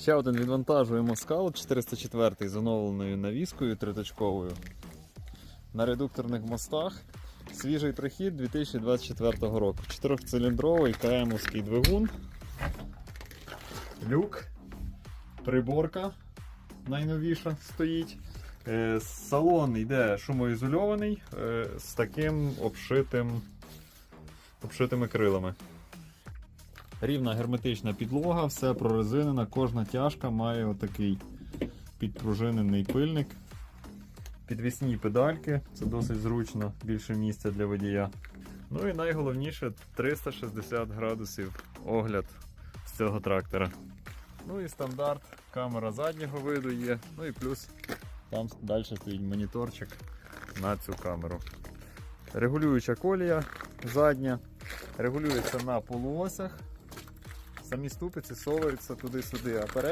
Ще один відвантажуємо скаут 404 з оновленою навіскою триточковою. На редукторних мостах. Свіжий прихід 2024 року. Чотирьохциліндровий КМовський двигун. Люк. Приборка найновіша стоїть. Е, Салон йде шумоізольований е, з таким обшитим, обшитими крилами. Рівна герметична підлога, все прорезинена, кожна тяжка має отакий підпружинений пильник. Підвісні педальки, це досить зручно, більше місця для водія. Ну і найголовніше 360 градусів огляд з цього трактора. Ну і стандарт, камера заднього виду є, ну і плюс там далі стоїть моніторчик на цю камеру. Регулююча колія задня, регулюється на полуосях. Самі ступиці соваються туди-сюди, а